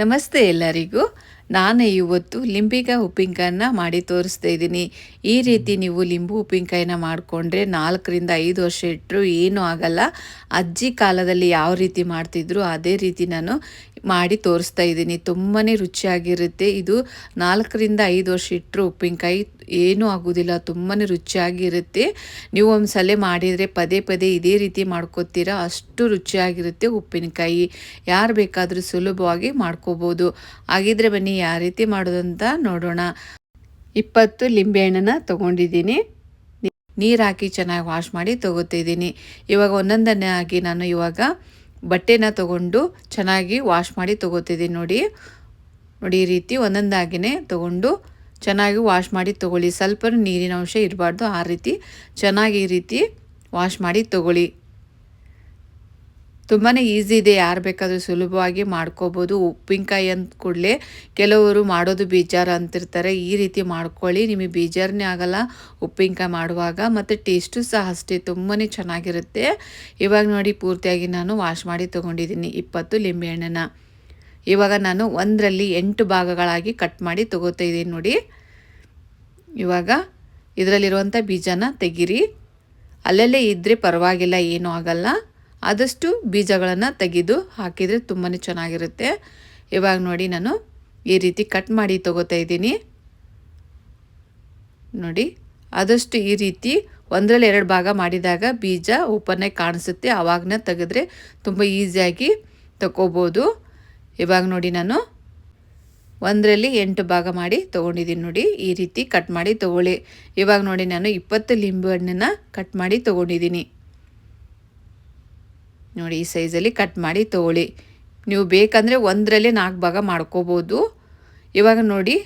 ನಮಸ್ತೆ ಎಲ್ಲರಿಗೂ. ನಾನು ಇವತ್ತು ಲಿಂಬಿಗ ಉಪ್ಪಿನಕಾಯನ್ನ ಮಾಡಿ ತೋರಿಸ್ತಾ ಇದ್ದೀನಿ. ಈ ರೀತಿ ನೀವು ಲಿಂಬು ಉಪ್ಪಿನಕಾಯಿನ ಮಾಡಿಕೊಂಡ್ರೆ ನಾಲ್ಕರಿಂದ ಐದು ವರ್ಷ ಇಟ್ಟರು ಏನೂ ಆಗಲ್ಲ. ಅಜ್ಜಿ ಕಾಲದಲ್ಲಿ ಯಾವ ರೀತಿ ಮಾಡ್ತಿದ್ರು ಅದೇ ರೀತಿ ನಾನು ಮಾಡಿ ತೋರಿಸ್ತಾ ಇದ್ದೀನಿ. ತುಂಬಾ ರುಚಿಯಾಗಿರುತ್ತೆ. ಇದು ನಾಲ್ಕರಿಂದ ಐದು ವರ್ಷ ಇಟ್ಟರು ಉಪ್ಪಿನಕಾಯಿ ಏನೂ ಆಗೋದಿಲ್ಲ ತುಂಬಾ ರುಚಿಯಾಗಿರುತ್ತೆ. ನೀವು ಒಂದು ಸಲ ಮಾಡಿದರೆ ಪದೇ ಪದೇ ಇದೇ ರೀತಿ ಮಾಡ್ಕೋತೀರಾ, ಅಷ್ಟು ರುಚಿಯಾಗಿರುತ್ತೆ ಉಪ್ಪಿನಕಾಯಿ. ಯಾರು ಬೇಕಾದರೂ ಸುಲಭವಾಗಿ ಮಾಡ್ಕೋಬೋದು. ಹಾಗಿದ್ರೆ ಬನ್ನಿ ಯಾವ ರೀತಿ ಮಾಡೋದು ಅಂತ ನೋಡೋಣ. ಇಪ್ಪತ್ತು ಲಿಂಬೆಹಣ್ಣನ್ನು ತೊಗೊಂಡಿದ್ದೀನಿ. ನೀರು ಹಾಕಿ ಚೆನ್ನಾಗಿ ವಾಶ್ ಮಾಡಿ ತೊಗೋತಿದ್ದೀನಿ ಇವಾಗ ಒಂದೊಂದನ್ನೇ ಆಗಿ ನಾನು ಇವಾಗ ಬಟ್ಟೆನ ತೊಗೊಂಡು ಚೆನ್ನಾಗಿ ವಾಶ್ ಮಾಡಿ ತೊಗೋತಿದ್ದೀನಿ ನೋಡಿ. ನೋಡಿ ಈ ರೀತಿ ಒಂದೊಂದಾಗಿನೇ ತೊಗೊಂಡು ಚೆನ್ನಾಗಿ ವಾಶ್ ಮಾಡಿ ತೊಗೊಳ್ಳಿ. ಸ್ವಲ್ಪ ನೀರಿನ ಅಂಶ ಇರಬಾರ್ದು. ಆ ರೀತಿ ಚೆನ್ನಾಗಿ ಈ ರೀತಿ ವಾಶ್ ಮಾಡಿ ತೊಗೊಳ್ಳಿ. ತುಂಬಾ ಈಸಿ ಇದೆ. ಯಾರು ಬೇಕಾದರೂ ಸುಲಭವಾಗಿ ಮಾಡ್ಕೋಬೋದು. ಉಪ್ಪಿನಕಾಯಿ ಅಂತ ಕೂಡಲೇ ಕೆಲವರು ಮಾಡೋದು ಬೀಜಾರ ಅಂತಿರ್ತಾರೆ. ಈ ರೀತಿ ಮಾಡ್ಕೊಳ್ಳಿ. ನಿಮಗೆ ಬೀಜಾರನೇ ಆಗಲ್ಲ ಉಪ್ಪಿನಕಾಯಿ ಮಾಡುವಾಗ. ಮತ್ತು ಟೇಸ್ಟು ಸಹ ಅಷ್ಟೇ. ತುಂಬಾ ಚೆನ್ನಾಗಿರುತ್ತೆ. ಇವಾಗ ನೋಡಿ ಪೂರ್ತಿಯಾಗಿ ನಾನು ವಾಶ್ ಮಾಡಿ ತೊಗೊಂಡಿದ್ದೀನಿ. ಇಪ್ಪತ್ತು ಲಿಂಬೆಹಣ್ಣನ್ನು ಇವಾಗ ನಾನು ಒಂದರಲ್ಲಿ ಎಂಟು ಭಾಗಗಳಾಗಿ ಕಟ್ ಮಾಡಿ ತೊಗೋತಾ ಇದ್ದೀನಿ ನೋಡಿ. ಇವಾಗ ಇದರಲ್ಲಿರುವಂಥ ಬೀಜನ ತೆಗೀರಿ. ಅಲ್ಲಲ್ಲೇ ಇದ್ದರೆ ಪರವಾಗಿಲ್ಲ, ಏನೂ ಆಗಲ್ಲ. ಆದಷ್ಟು ಬೀಜಗಳನ್ನು ತೆಗೆದು ಹಾಕಿದರೆ ತುಂಬಾ ಚೆನ್ನಾಗಿರುತ್ತೆ. ಇವಾಗ ನೋಡಿ ನಾನು ಈ ರೀತಿ ಕಟ್ ಮಾಡಿ ತೊಗೋತಾ ಇದ್ದೀನಿ. ನೋಡಿ, ಆದಷ್ಟು ಈ ರೀತಿ ಒಂದರಲ್ಲಿ ಎರಡು ಭಾಗ ಮಾಡಿದಾಗ ಬೀಜ ಓಪನ್ನಾಗಿ ಕಾಣಿಸುತ್ತೆ. ಆವಾಗನೇ ತೆಗೆದ್ರೆ ತುಂಬ ಈಸಿಯಾಗಿ ತಗೋಬೋದು. ಇವಾಗ ನೋಡಿ ನಾನು. ಒಂದರಲ್ಲಿ ಎಂಟು ಭಾಗ ಮಾಡಿ ತೊಗೊಂಡಿದ್ದೀನಿ ನೋಡಿ. ಈ ರೀತಿ ಕಟ್ ಮಾಡಿ ತೊಗೊಳ್ಳಿ. ಇವಾಗ ನೋಡಿ ನಾನು ಇಪ್ಪತ್ತು ಲಿಂಬು ಹಣ್ಣನ್ನು ಕಟ್ ಮಾಡಿ ತೊಗೊಂಡಿದ್ದೀನಿ. ನೋಡಿ, ಈ ಸೈಜಲ್ಲಿ ಕಟ್ ಮಾಡಿ ತೊಗೊಳ್ಳಿ. ನೀವು ಬೇಕಂದರೆ ಒಂದರಲ್ಲಿ ನಾಲ್ಕು ಭಾಗ ಮಾಡ್ಕೋಬೋದು. ಇವಾಗ ನೋಡಿ,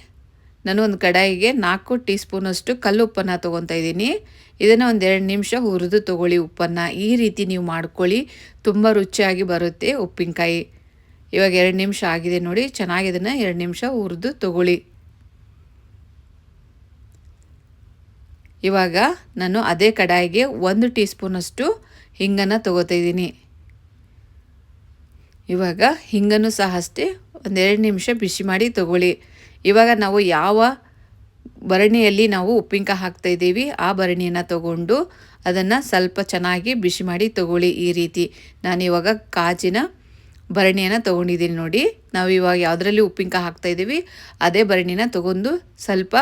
ನಾನು ಒಂದು ಕಡಾಯಿಗೆ ನಾಲ್ಕು ಟೀ ಸ್ಪೂನಷ್ಟು ಕಲ್ಲು ಉಪ್ಪನ್ನು ತೊಗೊತಾ ಇದ್ದೀನಿ. ಇದನ್ನು ಒಂದು ಎರಡು ನಿಮಿಷ ಹುರಿದು ತೊಗೊಳ್ಳಿ ಉಪ್ಪನ್ನು. ಈ ರೀತಿ ನೀವು ಮಾಡ್ಕೊಳ್ಳಿ. ತುಂಬ ರುಚಿಯಾಗಿ ಬರುತ್ತೆ ಉಪ್ಪಿನಕಾಯಿ. ಇವಾಗ ಎರಡು ನಿಮಿಷ ಆಗಿದೆ ನೋಡಿ, ಚೆನ್ನಾಗಿ ಇದನ್ನು ಎರಡು ನಿಮಿಷ ಹುರಿದು ತಗೊಳ್ಳಿ. ಇವಾಗ ನಾನು ಅದೇ ಕಡಾಯಿಗೆ ಒಂದು ಟೀ ಸ್ಪೂನಷ್ಟು ಹಿಂಗನ್ನು ತೊಗೋತಾಯಿದ್ದೀನಿ ಇವಾಗ ಹಿಂಗನ್ನು ಸಹ ಅಷ್ಟೇ ಒಂದೆರಡು ನಿಮಿಷ ಬಿಸಿ ಮಾಡಿ ತಗೊಳ್ಳಿ. ಇವಾಗ ನಾವು ಯಾವ ಬರಣಿಯಲ್ಲಿ ನಾವು ಉಪ್ಪಿನಕಾಯಿ ಹಾಕ್ತಾಯಿದ್ದೀವಿ ಆ ಭರಣಿಯನ್ನು ತಗೊಂಡು ಅದನ್ನು ಸ್ವಲ್ಪ ಚೆನ್ನಾಗಿ ಬಿಸಿ ಮಾಡಿ ತಗೊಳ್ಳಿ ಈ ರೀತಿ. ನಾನು ಇವಾಗ ಕಾಜಿನ ಭರಣಿಯನ್ನು ತೊಗೊಂಡಿದ್ದೀನಿ ನೋಡಿ. ನಾವು ಇವಾಗ ಯಾವುದರಲ್ಲಿ ಉಪ್ಪಿನಕಾಯಿ ಹಾಕ್ತಾಯಿದ್ದೀವಿ ಅದೇ ಭರಣಿನ ತೊಗೊಂಡು ಸ್ವಲ್ಪ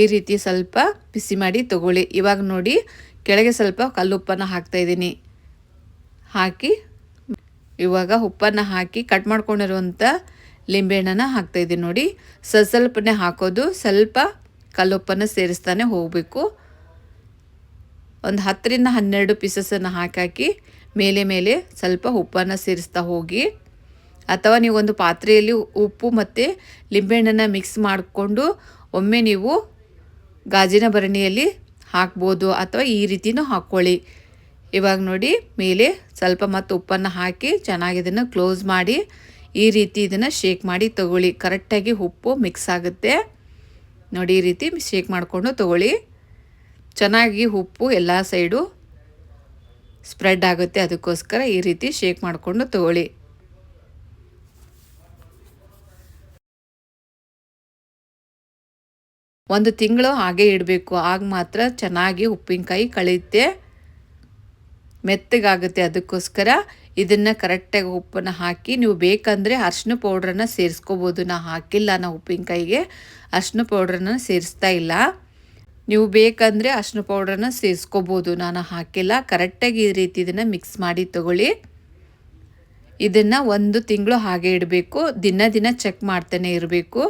ಈ ರೀತಿ ಸ್ವಲ್ಪ ಬಿಸಿ ಮಾಡಿ ತಗೊಳ್ಳಿ. ಇವಾಗ ನೋಡಿ, ಕೆಳಗೆ ಸ್ವಲ್ಪ ಕಲ್ಲುಪ್ಪನ್ನು ಹಾಕ್ತಾಯಿದ್ದೀನಿ ಹಾಕಿ, ಇವಾಗ ಉಪ್ಪನ್ನು ಹಾಕಿ ಕಟ್ ಮಾಡ್ಕೊಂಡಿರುವಂಥ ಲಿಂಬೆಹಣ್ಣನ್ನು ಹಾಕ್ತಾಯಿದ್ದೀನಿ ನೋಡಿ. ಸ್ವಲ್ಪ ಸ್ವಲ್ಪನೇ ಹಾಕೋದು, ಸ್ವಲ್ಪ ಕಲ್ಲುಪ್ಪನ್ನು ಸೇರಿಸ್ತಾನೆ ಹೋಗಬೇಕು. ಒಂದು ಹತ್ತರಿಂದ ಹನ್ನೆರಡು ಪೀಸಸನ್ನು ಹಾಕಿ ಮೇಲೆ ಮೇಲೆ ಸ್ವಲ್ಪ ಉಪ್ಪನ್ನು ಸೇರಿಸ್ತಾ ಹೋಗಿ, ಅಥವಾ ನೀವು ಒಂದು ಪಾತ್ರೆಯಲ್ಲಿ ಉಪ್ಪು ಮತ್ತು ಲಿಂಬೆಹಣ್ಣನ್ನು ಮಿಕ್ಸ್ ಮಾಡಿಕೊಂಡು ಒಮ್ಮೆ ನೀವು ಗಾಜಿನ ಭರಣಿಯಲ್ಲಿ ಹಾಕ್ಬೋದು ಅಥವಾ ಈ ರೀತಿಯೂ ಹಾಕ್ಕೊಳ್ಳಿ. ಇವಾಗ ನೋಡಿ, ಮೇಲೆ ಸ್ವಲ್ಪ ಮತ್ತು ಉಪ್ಪನ್ನು ಹಾಕಿ ಚೆನ್ನಾಗಿ ಇದನ್ನು ಕ್ಲೋಸ್ ಮಾಡಿ, ಈ ರೀತಿ ಇದನ್ನು ಶೇಕ್ ಮಾಡಿ ತಗೊಳ್ಳಿ. ಕರೆಕ್ಟಾಗಿ ಉಪ್ಪು ಮಿಕ್ಸ್ ಆಗುತ್ತೆ. ನೋಡಿ, ಈ ರೀತಿ ಶೇಕ್ ಮಾಡಿಕೊಂಡು ತಗೊಳ್ಳಿ. ಚೆನ್ನಾಗಿ ಉಪ್ಪು ಎಲ್ಲ ಸೈಡು ಸ್ಪ್ರೆಡ್ ಆಗುತ್ತೆ. ಅದಕ್ಕೋಸ್ಕರ ಈ ರೀತಿ ಶೇಕ್ ಮಾಡಿಕೊಂಡು ತಗೊಳ್ಳಿ. ಒಂದು ತಿಂಗಳು ಹಾಗೆ ಇಡಬೇಕು. ಆಗ ಮಾತ್ರ ಚೆನ್ನಾಗಿ ಉಪ್ಪಿನಕಾಯಿ ಕಳೆಯುತ್ತೆ. ಮೆತ್ತಗಾಗುತ್ತೆ. ಅದಕ್ಕೋಸ್ಕರ ಇದನ್ನು ಕರೆಕ್ಟಾಗಿ ಉಪ್ಪನ್ನು ಹಾಕಿ, ನೀವು ಬೇಕಂದರೆ ಅರ್ಶಿನ ಪೌಡ್ರನ್ನ ಸೇರಿಸ್ಕೋಬೋದು. ನಾ ಹಾಕಿಲ್ಲ ನಾ ಉಪ್ಪಿನಕಾಯಿಗೆ. ಅರ್ಶಿನ ಪೌಡ್ರನ್ನ ಸೇರಿಸ್ತಾ ಇಲ್ಲ. ನೀವು ಬೇಕಂದರೆ ಅರ್ಶಿನ ಪೌಡ್ರನ್ನ ಸೇರಿಸ್ಕೋಬೋದು. ನಾನು ಹಾಕಿಲ್ಲ. ಕರೆಕ್ಟಾಗಿ ಈ ರೀತಿ ಇದನ್ನು ಮಿಕ್ಸ್ ಮಾಡಿ ತಗೊಳ್ಳಿ. ಇದನ್ನು ಒಂದು ತಿಂಗಳು ಹಾಗೆ ಇಡಬೇಕು. ದಿನ ದಿನ ಚೆಕ್ ಮಾಡ್ತಾನೆ ಇರಬೇಕು.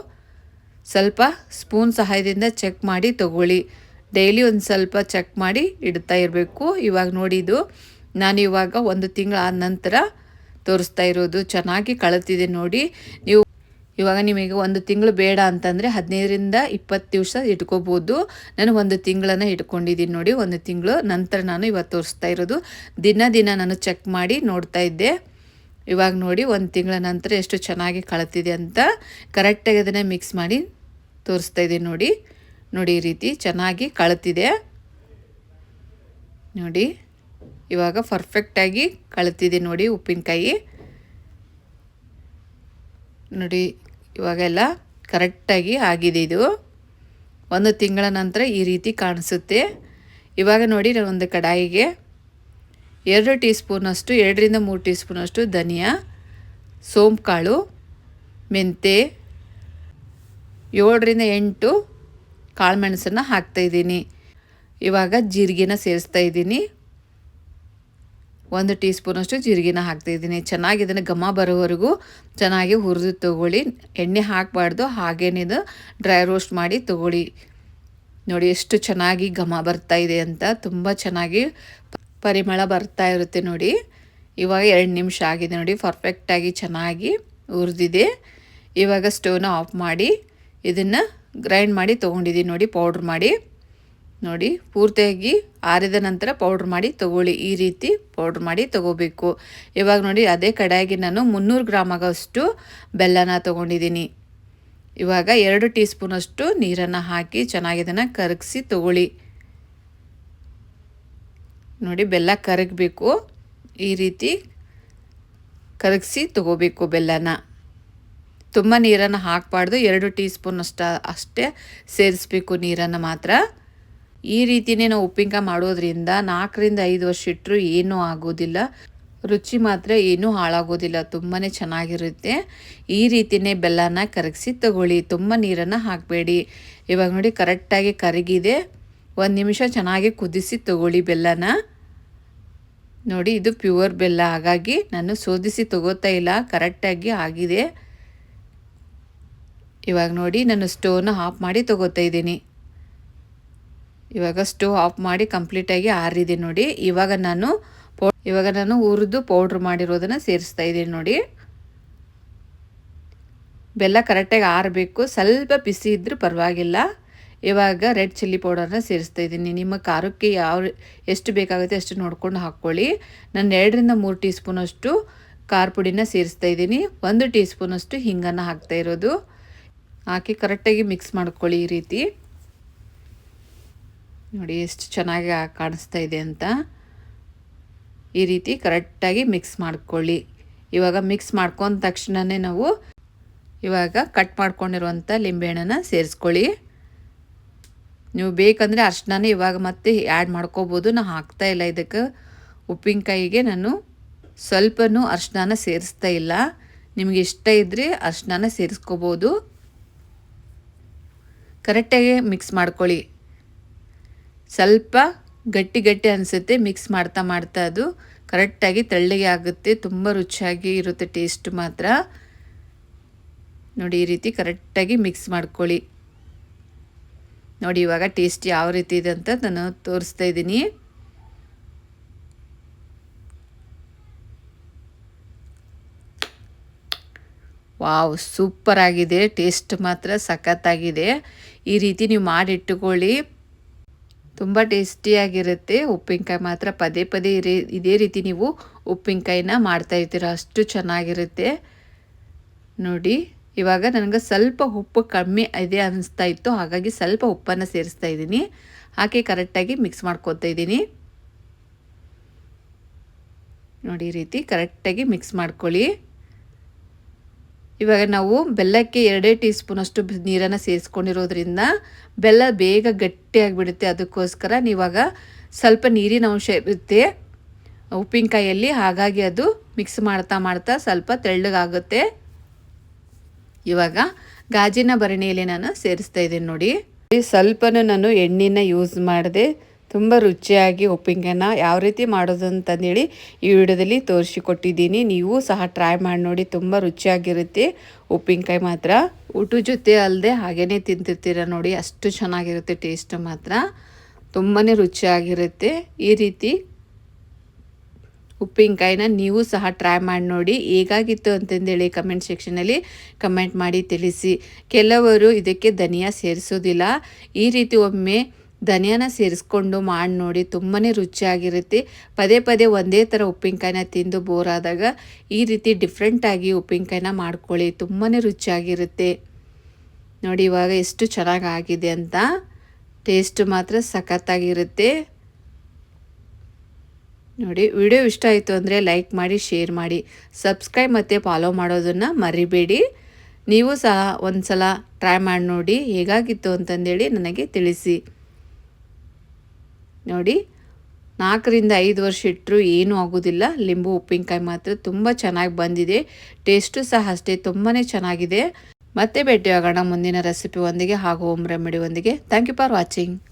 ಸ್ವಲ್ಪ ಸ್ಪೂನ್ ಸಹಾಯದಿಂದ ಚೆಕ್ ಮಾಡಿ ತಗೊಳ್ಳಿ. ಡೈಲಿ ಒಂದು ಸ್ವಲ್ಪ ಚೆಕ್ ಮಾಡಿ ಇಡ್ತಾ ಇರಬೇಕು. ಇವಾಗ ನೋಡಿದ್ದು ನಾನು ಇವಾಗ ಒಂದು ತಿಂಗಳು ಆದ ನಂತರ ತೋರಿಸ್ತಾ ಇರೋದು. ಚೆನ್ನಾಗಿ ಕಳತಿದೆ ನೋಡಿ. ನೀವು ಇವಾಗ ನಿಮಗೆ ಒಂದು ತಿಂಗಳು ಬೇಡ ಅಂತಂದರೆ ಹದಿನೈದರಿಂದ ಇಪ್ಪತ್ತು ದಿವಸ ಇಟ್ಕೋಬೋದು. ನಾನು ಒಂದು ತಿಂಗಳನ್ನು ಇಟ್ಕೊಂಡಿದ್ದೀನಿ ನೋಡಿ, ಒಂದು ತಿಂಗಳು. ನಂತರ ನಾನು ಇವತ್ತು ತೋರಿಸ್ತಾ ಇರೋದು. ದಿನ ದಿನ ನಾನು ಚೆಕ್ ಮಾಡಿ ನೋಡ್ತಾ ಇದ್ದೆ. ಇವಾಗ ನೋಡಿ, ಒಂದು ತಿಂಗಳ ನಂತರ ಎಷ್ಟು ಚೆನ್ನಾಗಿ ಕಳತಿದೆ ಅಂತ ಕರೆಕ್ಟಾಗಿ ಅದನ್ನು ಮಿಕ್ಸ್ ಮಾಡಿ ತೋರಿಸ್ತಾ ಇದ್ದೀನಿ ನೋಡಿ. ನೋಡಿ ಈ ರೀತಿ ಚೆನ್ನಾಗಿ ಕಳತಿದೆ. ನೋಡಿ, ಇವಾಗ ಪರ್ಫೆಕ್ಟಾಗಿ ಕಳತಿದೆ ನೋಡಿ ಉಪ್ಪಿನಕಾಯಿ. ನೋಡಿ ಇವಾಗೆಲ್ಲ ಕರೆಕ್ಟಾಗಿ ಆಗಿದೆ ಇದು. ಒಂದು ತಿಂಗಳ ನಂತರ ಈ ರೀತಿ ಕಾಣಿಸುತ್ತೆ. ಇವಾಗ ನೋಡಿ, ನಾನು ಒಂದು ಕಡಾಯಿಗೆ ಎರಡು ಟೀ ಸ್ಪೂನಷ್ಟು ಎರಡರಿಂದ ಮೂರು ಟೀ ಸ್ಪೂನಷ್ಟು ಧನಿಯಾ ಸೋಂಪು ಕಾಳು ಮೆಂತೆ, ಏಳರಿಂದ ಎಂಟು ಕಾಳುಮೆಣಸನ್ನು ಹಾಕ್ತಾಯಿದ್ದೀನಿ ಇವಾಗ ಜೀರಿಗೆನ ಸೇರಿಸ್ತಾ ಇದ್ದೀನಿ. ಒಂದು ಟೀ ಸ್ಪೂನಷ್ಟು ಜೀರಿಗೆನ ಹಾಕ್ತಾಯಿದ್ದೀನಿ ಚೆನ್ನಾಗಿ ಇದನ್ನು ಘಮ ಬರೋವರೆಗೂ ಚೆನ್ನಾಗಿ ಹುರಿದು ತೊಗೊಳ್ಳಿ. ಎಣ್ಣೆ ಹಾಕಬಾರ್ದು ಹಾಗೇನಿದು ಡ್ರೈ ರೋಸ್ಟ್ ಮಾಡಿ ತೊಗೊಳ್ಳಿ. ನೋಡಿ ಎಷ್ಟು ಚೆನ್ನಾಗಿ ಘಮ ಬರ್ತಾ ಇದೆ ಅಂತ, ತುಂಬ ಚೆನ್ನಾಗಿ ಪರಿಮಳ ಬರ್ತಾ ಇರುತ್ತೆ ನೋಡಿ. ಇವಾಗ ಎರಡು ನಿಮಿಷ ಆಗಿದೆ ನೋಡಿ ಪರ್ಫೆಕ್ಟಾಗಿ ಚೆನ್ನಾಗಿ ಹುರಿದಿದೆ. ಇವಾಗ ಸ್ಟವ್ನ ಆಫ್ ಮಾಡಿ ಇದನ್ನು ಗ್ರೈಂಡ್ ಮಾಡಿ ತೊಗೊಂಡಿದ್ದೀನಿ ನೋಡಿ ಪೌಡ್ರ್ ಮಾಡಿ. ನೋಡಿ, ಪೂರ್ತಿಯಾಗಿ ಆರಿದ ನಂತರ ಪೌಡ್ರ್ ಮಾಡಿ ತಗೊಳ್ಳಿ. ಈ ರೀತಿ ಪೌಡ್ರ್ ಮಾಡಿ ತೊಗೋಬೇಕು. ಇವಾಗ ನೋಡಿ, ಅದೇ ಕಡಾಯಿಗೆ ನಾನು ಮುನ್ನೂರು ಗ್ರಾಮಗಷ್ಟು ಬೆಲ್ಲನ ತೊಗೊಂಡಿದ್ದೀನಿ. ಇವಾಗ ಎರಡು ಟೀ ಸ್ಪೂನಷ್ಟು ನೀರನ್ನು ಹಾಕಿ ಚೆನ್ನಾಗಿ ಇದನ್ನು ಕರಗಿಸಿ ತೊಗೊಳ್ಳಿ. ನೋಡಿ, ಬೆಲ್ಲ ಕರಗಬೇಕು. ಈ ರೀತಿ ಕರಗಿಸಿ ತೊಗೋಬೇಕು ಬೆಲ್ಲನ. ತುಂಬ ನೀರನ್ನು ಹಾಕಬಾರ್ದು. ಎರಡು ಟೀ ಸ್ಪೂನ್ ಅಷ್ಟೇ ಸೇರಿಸ್ಬೇಕು ನೀರನ್ನು ಮಾತ್ರ. ಈ ರೀತಿಯೇ ನಾವು ಉಪ್ಪಿನಕಾಯಿ ಮಾಡೋದ್ರಿಂದ ನಾಲ್ಕರಿಂದ ಐದು ವರ್ಷ ಇಟ್ಟರು ಏನೂ ಆಗೋದಿಲ್ಲ. ರುಚಿ ಮಾತ್ರ ಏನೂ ಹಾಳಾಗೋದಿಲ್ಲ. ತುಂಬಾ ಚೆನ್ನಾಗಿರುತ್ತೆ. ಈ ರೀತಿಯೇ ಬೆಲ್ಲನ ಕರಗಿಸಿ ತಗೊಳ್ಳಿ. ತುಂಬ ನೀರನ್ನು ಹಾಕಬೇಡಿ. ಇವಾಗ ನೋಡಿ ಕರೆಕ್ಟಾಗಿ ಕರಗಿದೆ. ಒಂದು ನಿಮಿಷ ಚೆನ್ನಾಗಿ ಕುದಿಸಿ ತಗೊಳ್ಳಿ ಬೆಲ್ಲನ. ನೋಡಿ ಇದು ಪ್ಯೂರ್ ಬೆಲ್ಲ. ಹಾಗಾಗಿ ನಾನು ಶೋಧಿಸಿ ತಗೋತಾ ಇಲ್ಲ. ಕರೆಕ್ಟಾಗಿ ಆಗಿದೆ. ಇವಾಗ ನೋಡಿ ನಾನು ಸ್ಟೋವ್ನ ಆಫ್ ಮಾಡಿ ತಗೋತಾ ಇದ್ದೀನಿ. ಇವಾಗ ಸ್ಟೋವ್ ಆಫ್ ಮಾಡಿ ಕಂಪ್ಲೀಟಾಗಿ ಆರಿದೆ ನೋಡಿ. ಇವಾಗ ನಾನು ಪೌ, ಇವಾಗ ನಾನು ಹುರಿದು ಪೌಡ್ರ್ ಮಾಡಿರೋದನ್ನು ಸೇರಿಸ್ತಾ ಇದ್ದೀನಿ ನೋಡಿ. ಬೆಲ್ಲ ಕರೆಕ್ಟಾಗಿ ಆರಬೇಕು. ಸ್ವಲ್ಪ ಬಿಸಿ ಇದ್ದರೂ ಪರವಾಗಿಲ್ಲ. ಇವಾಗ ರೆಡ್ ಚಿಲ್ಲಿ ಪೌಡರ್ನ ಸೇರಿಸ್ತಾ ಇದ್ದೀನಿ. ನಿಮ್ಮ ಖಾರಕ್ಕೆ ಯಾವ ಎಷ್ಟು ಬೇಕಾಗುತ್ತೆ ಅಷ್ಟು ನೋಡ್ಕೊಂಡು ಹಾಕ್ಕೊಳ್ಳಿ. ನಾನು ಎರಡರಿಂದ ಮೂರು ಟೀ ಸ್ಪೂನಷ್ಟು ಖಾರ ಪುಡಿನ ಸೇರಿಸ್ತಾ ಇದ್ದೀನಿ. ಒಂದು ಟೀ ಸ್ಪೂನಷ್ಟು ಹಿಂಗನ್ನು ಹಾಕ್ತಾ ಇರೋದು. ಹಾಕಿ ಕರೆಕ್ಟಾಗಿ ಮಿಕ್ಸ್ ಮಾಡ್ಕೊಳ್ಳಿ ಈ ರೀತಿ. ನೋಡಿ ಎಷ್ಟು ಚೆನ್ನಾಗಿ ಕಾಣಿಸ್ತಾ ಇದೆ ಅಂತ. ಈ ರೀತಿ ಕರೆಕ್ಟಾಗಿ ಮಿಕ್ಸ್ ಮಾಡ್ಕೊಳ್ಳಿ. ಇವಾಗ ಮಿಕ್ಸ್ ಮಾಡ್ಕೊಂಡ ತಕ್ಷಣವೇ ನಾವು ಇವಾಗ ಕಟ್ ಮಾಡ್ಕೊಂಡಿರುವಂಥ ಲಿಂಬೆಹಣ್ಣನ್ನು ಸೇರಿಸ್ಕೊಳ್ಳಿ. ನೀವು ಬೇಕಂದರೆ ಅರ್ಶಿನ ಇವಾಗ ಮತ್ತೆ ಆ್ಯಡ್ ಮಾಡ್ಕೋಬೋದು. ನಾನು ಹಾಕ್ತಾ ಇಲ್ಲ ಇದಕ್ಕೆ. ಉಪ್ಪಿನಕಾಯಿಗೆ ನಾನು ಸ್ವಲ್ಪನೂ ಅರ್ಶಿನ ಸೇರಿಸ್ತಾ ಇಲ್ಲ. ನಿಮಗೆ ಇಷ್ಟ ಇದ್ದರೆ ಅರ್ಶಿನ ಸೇರಿಸ್ಕೋಬೋದು. ಕರೆಕ್ಟಾಗಿ ಮಿಕ್ಸ್ ಮಾಡ್ಕೊಳ್ಳಿ. ಸ್ವಲ್ಪ ಗಟ್ಟಿ ಗಟ್ಟಿ ಅನಿಸುತ್ತೆ ಮಿಕ್ಸ್ ಮಾಡ್ತಾ ಮಾಡ್ತಾ ಅದು ಕರೆಕ್ಟಾಗಿ ತೆಳ್ಳಗೆ ಆಗುತ್ತೆ, ತುಂಬ ರುಚಿಯಾಗಿ ಇರುತ್ತೆ ಟೇಸ್ಟ್ ಮಾತ್ರ. ನೋಡಿ ಈ ರೀತಿ ಕರೆಕ್ಟಾಗಿ ಮಿಕ್ಸ್ ಮಾಡ್ಕೊಳ್ಳಿ. ನೋಡಿ ಇವಾಗ ಟೇಸ್ಟ್ ಯಾವ ರೀತಿ ಇದೆ ಅಂತ ನಾನು ತೋರಿಸ್ತಾ ಇದ್ದೀನಿ. ವಾವ್ ಸೂಪರ್ ಆಗಿದೆ ಟೇಸ್ಟ್ ಮಾತ್ರ ಸಖತ್ತಾಗಿದೆ. ಈ ರೀತಿ ನೀವು ಮಾಡಿಟ್ಟುಕೊಳ್ಳಿ ತುಂಬ ಟೇಸ್ಟಿಯಾಗಿರುತ್ತೆ. ಉಪ್ಪಿನಕಾಯಿ ಮಾತ್ರ ಪದೇ ಪದೇ ಇದೇ ರೀತಿ ನೀವು ಉಪ್ಪಿನಕಾಯಿನ ಮಾಡ್ತಾ ಇರ್ತೀರ. ಅಷ್ಟು ಚೆನ್ನಾಗಿರುತ್ತೆ. ನೋಡಿ, ಇವಾಗ ನನಗೆ ಸ್ವಲ್ಪ ಉಪ್ಪು ಕಮ್ಮಿ ಇದೆ ಅನಿಸ್ತಾ ಇತ್ತು. ಹಾಗಾಗಿ ಸ್ವಲ್ಪ ಉಪ್ಪನ್ನು ಸೇರಿಸ್ತಾ ಇದ್ದೀನಿ. ಹಾಕಿ ಕರೆಕ್ಟಾಗಿ ಮಿಕ್ಸ್ ಮಾಡ್ಕೊತಾ ಇದ್ದೀನಿ. ನೋಡಿ, ಈ ರೀತಿ ಕರೆಕ್ಟಾಗಿ ಮಿಕ್ಸ್ ಮಾಡ್ಕೊಳ್ಳಿ. ಇವಾಗ ನಾವು ಬೆಲ್ಲಕ್ಕೆ ಎರಡೇ ಟೀ ಸ್ಪೂನಷ್ಟು ನೀರನ್ನು ಸೇರಿಸ್ಕೊಂಡಿರೋದ್ರಿಂದ ಬೆಲ್ಲ ಬೇಗ ಗಟ್ಟಿಯಾಗಿಬಿಡುತ್ತೆ. ಅದಕ್ಕೋಸ್ಕರ ನೀವಾಗ ಸ್ವಲ್ಪ ನೀರಿನ ಅಂಶ ಇರುತ್ತೆ. ಉಪ್ಪಿನಕಾಯಲ್ಲಿ ಹಾಗಾಗಿ ಅದು ಮಿಕ್ಸ್ ಮಾಡ್ತಾ ಮಾಡ್ತಾ ಸ್ವಲ್ಪ ತೆಳ್ಳಗಾಗುತ್ತೆ. ಇವಾಗ ಗಾಜಿನ ಭರಣಿಯಲ್ಲಿ ನಾನು ಸೇರಿಸ್ತಾ ಇದ್ದೀನಿ ನೋಡಿ. ಸ್ವಲ್ಪನೂ ನಾನು ಎಣ್ಣೆನ ಯೂಸ್ ಮಾಡಿದೆ. ತುಂಬ ರುಚಿಯಾಗಿ ಉಪ್ಪಿನಕಾಯಿನ ಯಾವ ರೀತಿ ಮಾಡೋದು ಅಂತಂದೇಳಿ ಈ ವಿಡಿಯೋದಲ್ಲಿ ತೋರಿಸಿಕೊಟ್ಟಿದ್ದೀನಿ. ನೀವು ಸಹ ಟ್ರೈ ಮಾಡಿ ನೋಡಿ, ತುಂಬ ರುಚಿಯಾಗಿರುತ್ತೆ ಉಪ್ಪಿನಕಾಯಿ ಮಾತ್ರ. ಊಟ ಜೊತೆ ಅಲ್ಲದೆ ಹಾಗೇ ತಿಂತಿರ್ತೀರ ನೋಡಿ, ಅಷ್ಟು ಚೆನ್ನಾಗಿರುತ್ತೆ ಟೇಸ್ಟ್ ಮಾತ್ರ. ತುಂಬಾ ರುಚಿಯಾಗಿರುತ್ತೆ. ಈ ರೀತಿ ಉಪ್ಪಿನಕಾಯಿನ ನೀವು ಸಹ ಟ್ರೈ ಮಾಡಿ ನೋಡಿ, ಹೇಗಾಗಿತ್ತು ಅಂತಂದೇಳಿ ಕಮೆಂಟ್ ಸೆಕ್ಷನಲ್ಲಿ ಕಮೆಂಟ್ ಮಾಡಿ ತಿಳಿಸಿ. ಕೆಲವರು ಇದಕ್ಕೆ ಧನಿಯಾ ಸೇರಿಸೋದಿಲ್ಲ. ಈ ರೀತಿ ಒಮ್ಮೆ ಧನಿಯಾನ ಸೇರಿಸ್ಕೊಂಡು ಮಾಡಿ ನೋಡಿ ತುಂಬಾ ರುಚಿಯಾಗಿರುತ್ತೆ. ಪದೇ ಪದೇ ಒಂದೇ ಥರ ಉಪ್ಪಿನಕಾಯಿನ ತಿಂದು ಬೋರಾದಾಗ ಈ ರೀತಿ ಡಿಫ್ರೆಂಟಾಗಿ ಉಪ್ಪಿನಕಾಯಿನ ಮಾಡ್ಕೊಳ್ಳಿ ತುಂಬಾ ರುಚಿಯಾಗಿರುತ್ತೆ. ನೋಡಿ ಇವಾಗ ಎಷ್ಟು ಚೆನ್ನಾಗಾಗಿದೆ ಅಂತ. ಟೇಸ್ಟ್ ಮಾತ್ರ ಸಖತ್ತಾಗಿರುತ್ತೆ. ನೋಡಿ, ವಿಡಿಯೋ ಇಷ್ಟ ಆಯಿತು ಅಂದರೆ ಲೈಕ್ ಮಾಡಿ ಶೇರ್ ಮಾಡಿ. ಸಬ್ಸ್ಕ್ರೈಬ್ ಮತ್ತು ಫಾಲೋ ಮಾಡೋದನ್ನು ಮರಿಬೇಡಿ. ನೀವು ಸಹ ಒಂದು ಸಲ ಟ್ರೈ ಮಾಡಿ ನೋಡಿ, ಹೇಗಾಗಿತ್ತು ಅಂತಂದೇಳಿ ನನಗೆ ತಿಳಿಸಿ. ನೋಡಿ, ನಾಲ್ಕರಿಂದ ಐದು ವರ್ಷ ಇಟ್ಟರು ಏನೂ ಆಗೋದಿಲ್ಲ. ಲಿಂಬು ಉಪ್ಪಿನಕಾಯಿ ಮಾತ್ರ ತುಂಬ ಚೆನ್ನಾಗಿ ಬಂದಿದೆ. ಟೇಸ್ಟು ಸಹ ಅಷ್ಟೇ ತುಂಬಾ ಚೆನ್ನಾಗಿದೆ. ಮತ್ತೆ ಭೇಟಿಯಾಗೋಣ ಮುಂದಿನ ರೆಸಿಪಿ ಒಂದಿಗೆ ಹಾಗೂ ಹೋಮ್ ರೆಮಿಡಿ ಒಂದಿಗೆ. Thank you for watching